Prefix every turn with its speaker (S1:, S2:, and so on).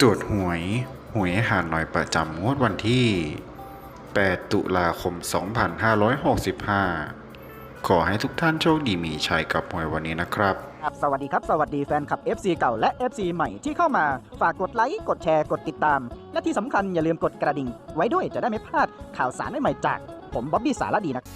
S1: ตรวจหวย หวยหาหน่อยประจำงวดวันที่ 8 ตุลาคม 2565 ขอให้ทุกท่านโชคดีมีชัยกับหวยวันนี้นะครับ
S2: ครับ สวัสดีครับ สวัสดีแฟนคลับ FC เก่าและ FC ใหม่ที่เข้ามาฝากกดไลค์ กดแชร์ กดติดตาม และที่สำคัญอย่าลืมกดกระดิ่ง ไว้ด้วยจะได้ไม่พลาดข่าวสารใหม่ๆจาก ผมบ๊อบบี้สารดีนะครับ